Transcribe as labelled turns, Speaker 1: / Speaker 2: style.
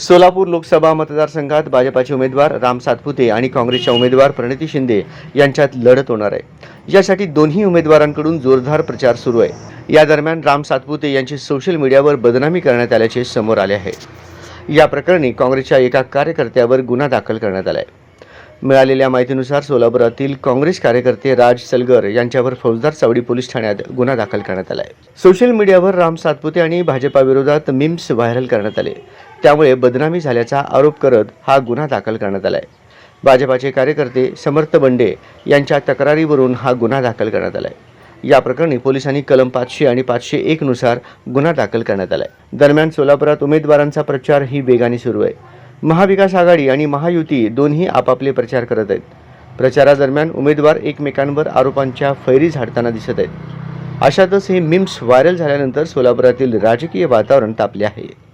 Speaker 1: सोलापूर लोकसभा मतदारसंघात भाजपाचे उमेदवार राम सातपुते आणि काँग्रेसच्या उमेदवार प्रणिती शिंदे यांच्यात लढत होणार आहे. यासाठी दोन्ही उमेदवारांकडून जोरदार प्रचार सुरू आहे. या दरम्यान राम सातपुते यांची सोशल मीडियावर बदनामी करण्यात आल्याचे समोर आले आहे. या प्रकरणी काँग्रेसच्या एका कार्यकर्त्यावर गुन्हा दाखल करण्यात आला आहे मिळालेल्या माहितीनुसार सोलापुरातील काँग्रेस कार्यकर्ते राज सलगर यांच्यावर फौजदार चावडी पोलीस ठाण्यात गुन्हा दाखल करण्यात आला आहे सोशल मीडियावर राम सातपुते आणि भाजपाविरोधात मिम्स व्हायरल करण्यात आले. त्यामुळे बदनामी झाल्याचा आरोप करत हा गुन्हा दाखल करण्यात आला आहे भाजपाचे कार्यकर्ते समर्थ बंडे यांच्या तक्रारीवरून हा गुन्हा दाखल करण्यात आला आहे या प्रकरणी पोलिसांनी कलम पाचशे आणि पाचशे एक नुसार गुन्हा दाखल करण्यात आला आहे दरम्यान सोलापुरात उमेदवारांचा प्रचार ही वेगाने सुरू आहे. महाविकास आघाडी आणि महायुती दोन्ही आपापले प्रचार करत आहेत. प्रचारादरम्यान उमेदवार एकमेकांवर आरोपांच्या फैरी झाडताना दिसत आहेत. अशातच हे मिम्स व्हायरल झाल्यानंतर सोलापुरातील राजकीय वातावरण तापले आहे.